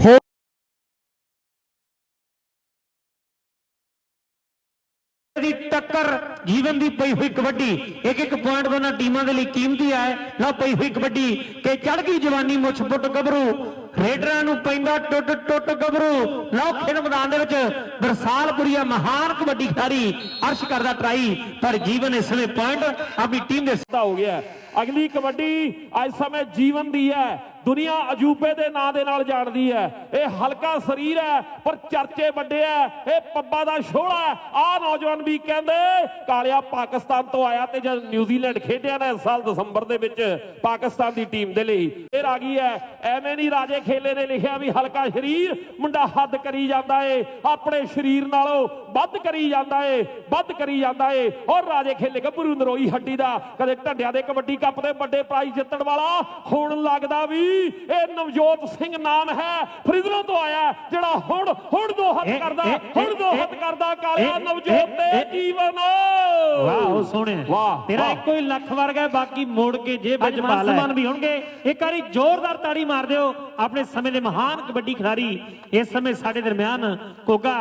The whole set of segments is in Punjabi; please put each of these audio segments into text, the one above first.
ਹੋ ਦੀ ਟੱਕਰ ਜੀਵਨ ਦੀ ਪਈ ਹੋਈ ਕਬੱਡੀ ਇੱਕ ਇੱਕ ਪੁਆਇੰਟ ਦੋਨਾਂ ਟੀਮਾਂ ਦੇ ਲਈ ਕੀਮਤੀ ਹੈ ਨਾ ਪਈ ਹੋਈ ਕਬੱਡੀ ਤੇ ਚੜ ਗਈ ਜਵਾਨੀ ਮੁੱਛ ਪੁੱਟ ਗੱਭਰੂ ਰੇਡਰਾਂ ਨੂੰ ਪੈਂਦਾ ਟੁੱਟ ਟੁੱਟ ਗੱਭਰੂ ਲਓ ਖੇਡ ਮੈਦਾਨ ਦੇ ਵਿੱਚ ਬਰਸਾਲਪੁਰੀਆ ਮਹਾਨ ਕਬੱਡੀ ਖਿਡਾਰੀ ਅਰਸ਼ ਕਰਦਾ ਟਰਾਈ ਪਰ ਜੀਵਨ ਇਸ ਵੇਲੇ ਪੁਆਇੰਟ ਆਪਣੀ ਟੀਮ ਦੇ ਸਿੱਧਾ ਹੋ ਗਿਆ। ਅਗਲੀ ਕਬੱਡੀ ਅੱਜ ਸਮੇਂ ਜੀਵਨ ਦੀ ਹੈ। ਦੁਨੀਆ ਅਜੂਬੇ ਦੇ ਨਾਂ ਦੇ ਨਾਲ ਜਾਣਦੀ ਹੈ। ਇਹ ਹਲਕਾ ਸਰੀਰ ਹੈ, ਪਰ ਚਰਚੇ ਵੱਡੇ ਹੈ। ਇਹ ਪੱਬਾ ਦਾ ਸ਼ੋਲਾ ਹੈ। ਆਹ ਨੌਜਵਾਨ ਵੀ ਕਹਿੰਦੇ, ਕਾਲਿਆ ਪਾਕਿਸਤਾਨ ਤੋਂ ਆਇਆ ਤੇ ਜਦ ਨਿਊਜ਼ੀਲੈਂਡ ਖੇਡਿਆ ਨਾ ਇਸ ਸਾਲ ਦਸੰਬਰ ਦੇ ਵਿੱਚ ਪਾਕਿਸਤਾਨ ਦੀ ਟੀਮ ਦੇ ਲਈ। ਫਿਰ ਆ ਹੈ, ਐਵੇਂ ਨਹੀਂ ਰਾਜੇ ਖੇਲੇ ਨੇ ਲਿਖਿਆ ਵੀ ਹਲਕਾ ਸਰੀਰ ਮੁੰਡਾ ਹੱਦ ਕਰੀ ਜਾਂਦਾ ਏ। ਆਪਣੇ ਸਰੀਰ ਨਾਲੋਂ ਵੱਧ ਕਰੀ ਜਾਂਦਾ ਏ, ਵੱਧ ਕਰੀ ਜਾਂਦਾ ਏ। ਔਰ ਰਾਜੇ ਖੇਲੇ ਗੱਭਰੂ ਨਰੋਈ ਹੱਡੀ ਦਾ, ਕਦੇ ਢੰਡਿਆਂ ਦੇ ਕਬੱਡੀ ਕੱਪ ਦੇ ਵੱਡੇ ਪ੍ਰਾਈਜ਼ ਜਿੱਤਣ ਵਾਲਾ, ਹੁਣ ਲੱਗਦਾ ਵੀ ਇਹ ਨਵਜੋਤ ਸਿੰਘ ਨਾਮ ਹੈ ਫਰੀਦਰੋਂ ਤੋਂ ਆਇਆ ਜਿਹੜਾ ਹੁਣ ਹੁਣ ਦੋ ਹੱਥ ਕਰਦਾ ਹੁਣ ਦੋ ਹੱਥ ਕਰਦਾ ਕਾਲਿਆ ਨਵਜੋਤ ਤੇ ਜੀਵਨ। ਵਾਹ ਸੋਹਣਿਆ ਵਾਹ, ਤੇਰਾ। ਇੱਕੋ ਹੀ ਲੱਖ ਵਰਗਾ ਬਾਕੀ ਮੋੜ ਕੇ ਜੇਬ ਵਿੱਚ ਪਾ ਲੈ ਵੀ ਹੋਣਗੇ। ਇੱਕ ਵਾਰੀ ਜ਼ੋਰਦਾਰ ਤਾੜੀ ਮਾਰ ਦਿਓ ਆਪਣੇ ਸਮੇਂ ਦੇ ਮਹਾਨ ਕਬੱਡੀ ਖਿਡਾਰੀ ਇਸ ਸਮੇਂ ਸਾਡੇ ਦਰਮਿਆਨ ਕੋਗਾ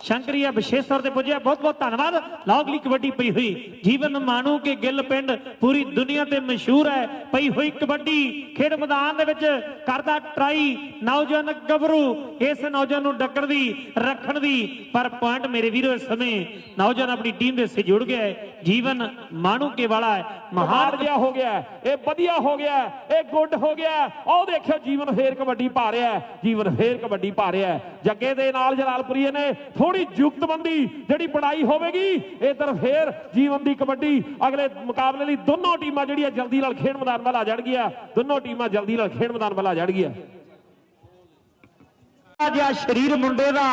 ਸ਼ੰਕਰੀਆ ਵਿਸ਼ੇਸ਼ ਤੌਰ ਤੇ ਪੁੱਜਿਆ। ਬਹੁਤ ਬਹੁਤ ਧੰਨਵਾਦ। ਲਓ ਕਬੱਡੀ ਪਈ ਹੋਈ। ਜੀਵਨ ਮਾਣੂ ਕੇ ਗਿੱਲ ਪਿੰਡ ਪੂਰੀ ਦੁਨੀਆ ਤੇ ਮਸ਼ਹੂਰ ਹੈ। ਪਈ ਹੋਈ ਕਬੱਡੀ ਖੇਡ ਮੈਦਾਨ ਦੇ ਵਿੱਚ ਕਰਦਾ ਟਰਾਈ ਨੌਜਵਾਨ ਗੱਭਰੂ। ਇਸ ਨੌਜਵਾਨ ਨੂੰ ਡੱਕਣ ਦੀ ਰੱਖਣ ਦੀ। ਪਰ ਪੁਆਇੰਟ ਮੇਰੇ ਵੀਰੋ ਇਸ ਸਮੇਂ ਨੌਜਵਾਨ ਆਪਣੀ ਟੀਮ ਦੇ ਸੇ ਜੁੜ ਗਿਆ ਹੈ। ਜੀਵਨ ਮਾਣੂ ਕੇ ਵਾਲਾ ਹੈ। ਮਹਾਨ ਮਹਾਨ ਜਿਹਾ ਹੋ ਗਿਆ ਇਹ ਵਧੀਆ ਹੋ ਗਿਆ ਇਹ ਗੁੱਡ ਹੋ ਗਿਆ ਹੈ। ਆਹ ਦੇਖਿਓ ਜੀਵਨ ਫੇਰ ਕਬੱਡੀ ਪਾ ਰਿਹਾ ਹੈ, ਜੀਵਨ ਫੇਰ ਕਬੱਡੀ ਪਾ ਰਿਹਾ ਜੱਗੇ ਦੇ ਨਾਲ ਜਲਾਲਪੁਰੀਏ ਨੇ ਥੋੜੀ ਜੁਗਤਬੰਦੀ ਜਿਹੜੀ ਬਣਾਈ ਹੋਵੇਗੀ ਇਧਰ ਫੇਰ ਜੀਵਨ ਦੀ ਕਬੱਡੀ ਅਗਲੇ ਮੁਕਾਬਲੇ ਲਈ ਦੋਨੋਂ ਟੀਮਾਂ ਜਿਹੜੀਆਂ ਜਲਦੀ ਨਾਲ ਖੇਡ ਮੈਦਾਨ ਵੱਲ ਆ ਜਾਣਗੀਆਂ, ਦੋਨੋਂ ਟੀਮਾਂ ਜਲਦੀ ਨਾਲ ਖੇਡ ਮੈਦਾਨ ਵੱਲ ਆ ਜਾਣਗੀਆਂ। ਜਿਹਾ ਸਰੀਰ ਮੁੰਡੇ ਦਾ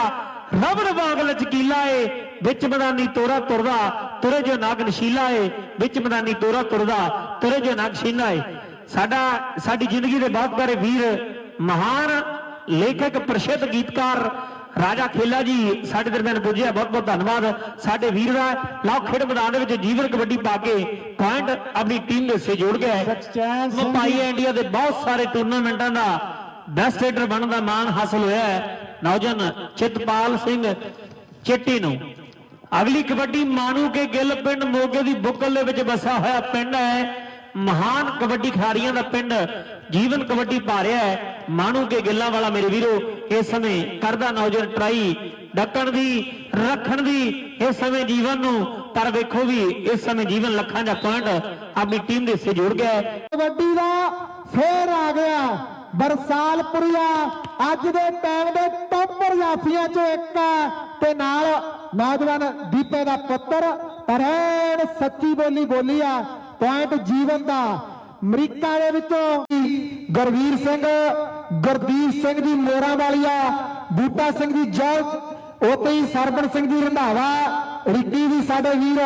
ਰਬੜ ਵਾਂਗ ਲਚਕੀਲਾ ਏ, ਵਿੱਚ ਮੈਦਾਨੀ ਤੋਰਾ ਤੁਰਦਾ, ਤੁਰੇ ਜੋ ਨਾਗ ਨਸ਼ੀਲਾ ਏ, ਵਿੱਚ ਮੈਦਾਨੀ ਤੋਰਾ ਤੁਰਦਾ, ਤੁਰੇ ਜੋ ਨਾਗ ਸ਼ੀਲਾ ਏ। ਸਾਡਾ, ਸਾਡੀ ਜ਼ਿੰਦਗੀ ਦੇ ਬਹੁਤ ਬਾਰੇ ਵੀਰ ਮਹਾਨ ਲੇਖਕ, ਪ੍ਰਸਿੱਧ ਗੀਤਕਾਰ ਰਾਜਾ ਖੇਲਾ ਜੀ ਸਾਡੇ ਦਰਮਿਆਨ ਪੁੱਜਿਆ ਬਹੁਤ ਬਹੁਤ ਧੰਨਵਾਦ। ਸਾਡੇ ਵੀਰ ਦਾ ਲਓ ਖੇਡ ਮੈਦਾਨ ਦੇ ਵਿੱਚ ਜੀਵਨ ਕਬੱਡੀ ਪਾ ਕੇ ਪੁਆਇੰਟ ਆਪਣੀ ਟੀਮ ਦੇ ਸੇ ਜੋੜ ਗਿਆ ਹੈ। ਮੁੰਬਈ ਇੰਡੀਆ ਦੇ ਬਹੁਤ ਸਾਰੇ ਟੂਰਨਾਮੈਂਟਾਂ ਦਾ ਬੈਸਟ ਰੇਡਰ ਬਣਨ ਦਾ ਮਾਣ ਹਾਸਲ ਹੋਇਆ ਹੈ। ਨੌਜਵਾਨ ਚਿਤਪਾਲ ਸਿੰਘ ਚਿੱਟੀ ਨੂੰ। ਅਗਲੀ ਕਬੱਡੀ ਮਾਨੂ ਕੇ ਗਿੱਲ ਪਿੰਡ ਮੋਗੇ ਦੀ ਬੁੱਕਲ ਦੇ ਵਿੱਚ ਵਸਿਆ ਹੋਇਆ ਪਿੰਡ ਹੈ। ਮਹਾਨ ਕਬੱਡੀ ਖਿਡਾਰੀਆਂ ਦਾ ਪਿੰਡ ਜੀਵਨ ਕਬੱਡੀ ਪਾ ਰਿਹਾ ਹੈ। ਮਾਨੂ ਕੇ ਗਿੱਲਾਂ ਵਾਲਾ ਮੇਰੇ ਵੀਰੋ, ਇਸ ਸਮੇਂ ਕਰਦਾ ਨੌਜਵਾਨ ਟਰਾਈ, ਡੱਕਣ ਦੀ, ਰੱਖਣ ਦੀ, ਇਸ ਸਮੇਂ ਜੀਵਨ ਨੂੰ। ਪਰ ਵੇਖੋ ਵੀ, ਇਸ ਸਮੇਂ ਜੀਵਨ ਲੱਖਾਂ ਦਾ ਪੁਆਇੰਟ ਆਪਣੀ ਟੀਮ ਦੇ ਹਿੱਸੇ ਜੋੜ ਗਿਆ ਕਬੱਡੀ ਦਾ ਫੇਰ ਆ ਗਿਆ। ਬਰਸਾਲਪੁਰੀਆ ਅੱਜ ਦੇ ਟਾਈਮ ਦੇ ਟੌਪਰ ਜਾਫੀਆਂ ਚੋਂ ਇੱਕ ਹੈ। ਤੇ ਨਾਲ ਨੌਜਵਾਨ ਦੀਪੇ ਦਾ ਪੁੱਤਰ ਰਹਿਣ ਸੱਚੀ ਬੋਲੀ ਬੋਲੀ ਆ। ਪੁਆਇੰਟ ਜੀਵਨ ਦਾ ਅਮਰੀਕਾ ਦੇ ਵਿੱਚੋਂ ਗੁਰਵੀਰ ਸਿੰਘ, ਗੁਰਦੀਪ ਸਿੰਘ ਦੀ ਮੋਰਾਂ ਵਾਲੀਆ, ਬੂਟਾ ਸਿੰਘ ਦੀ ਜੌਲ ਉਤੇ ਹੀ ਸਰਬਣ ਸਿੰਘ ਦੀ ਰੰਧਾਵਾ, ਰਿੱਕੀ ਵੀ ਸਾਡੇ ਵੀਰ,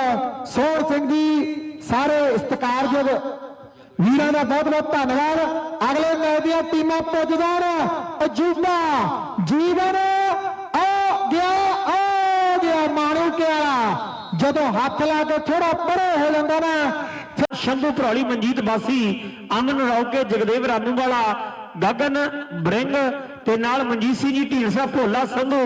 ਸੋਹਣ ਸਿੰਘ ਦੀ ਸਾਰੇ ਸਤਿਕਾਰਯੋਗ ਵੀਰਾਂ ਦਾ ਬਹੁਤ ਬਹੁਤ ਧੰਨਵਾਦ। ਅਗਲੇ ਮੈਚ ਦੀਆਂ ਟੀਮਾਂ ਪੁੱਜ ਜਾਣ। ਅਜੂਬਾ ਜੀਵਨ ਆ ਗਿਆ ਆ ਗਿਆ ਮਾਣੂ ਕੇ ਜਦੋਂ ਹੱਥ ਲਾ ਕੇ ਥੋੜਾ ਪਰੇ ਹੋ ਜਾਂਦਾ ਨਾ ਸ਼ੰਭੂ ਭਰੌਲੀ ਮਨਜੀਤ ਬਾਸੀ ਅਮਨ ਰੌਕੇ ਜਗਦੇਵ ਰਾਮੂ ਵਾਲਾ ਗਗਨ ਬ੍ਰਿੰਗ ਤੇ ਨਾਲ ਮਨਜੀਤ ਸਿੰਘ ਜੀ ਢੀਂਡਸਾ ਭੋਲਾ ਸੰਧੂ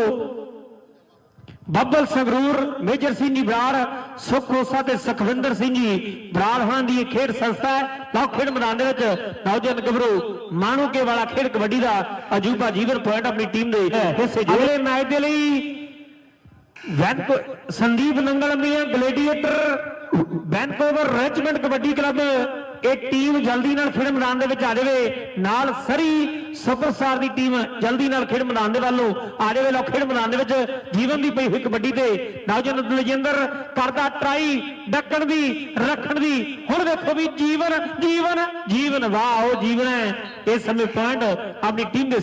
ਬੱਬਲ ਸੰਗਰੂਰ ਮੇਜਰ ਸਿੰਘ ਜੀ ਬਰਾੜ ਸੁਖ ਖੋਸਾ ਤੇ ਸੁਖਵਿੰਦਰ ਸਿੰਘ ਜੀ ਬਰਾੜ ਹੋਣਾ ਦੀ ਇਹ ਖੇਡ ਸੰਸਥਾ ਹੈ। ਲਓ ਖੇਡ ਮੈਦਾਨ ਦੇ ਵਿੱਚ ਨੌਜਵਾਨ ਗੱਭਰੂ ਮਾਣੂਕੇ ਵਾਲਾ ਖੇਡ ਕਬੱਡੀ ਦਾ ਅਜੂਬਾ ਜੀਵਨ ਪੁਆਇੰਟ ਆਪਣੀ ਟੀਮ ਦੇ ਹਿੱਸੇ ਅਗਲੇ ਮੈਚ ਦੇ ਲਈ Sandeep Nangal Mian gladiator, Vancouver regiment kabaddi club, ਇਹ ਟੀਮ ਜਲਦੀ ਨਾਲ ਖੇਡ ਮੈਦਾਨ ਦੇ ਵਿੱਚ ਆ ਜਾਵੇ। ਨਾਲ ਸਰੀ ਸੁਪਰਸਟਾਰ ਦੀ ਟੀਮ ਜਲਦੀ ਨਾਲ ਖੇਡ ਮੈਦਾਨ ਦੇ ਵੱਲੋਂ ਆ ਜਾਵੇ। ਲੋ ਖੇਡ ਮੈਦਾਨ ਦੇ ਵਿੱਚ ਜੀਵਨ ਦੀ ਪਈ ਹੋਈ ਕਬੱਡੀ ਤੇ ਨੌਜਵਾਨ ਦਲਜਿੰਦਰ ਕਰਦਾ ਟਰਾਈ, ਡੱਕਣ ਦੀ, ਰੱਖਣ ਦੀ। ਹੁਣ ਵੇਖੋ ਵੀ ਜੀਵਨ ਜੀਵਨ ਜੀਵਨ, ਵਾਹ, ਉਹ ਜੀਵਨ ਹੈ। ਇਸ ਸਮੇਂ ਪੁਆਇੰਟ ਆਪਣੀ ਟੀਮ ਦੇ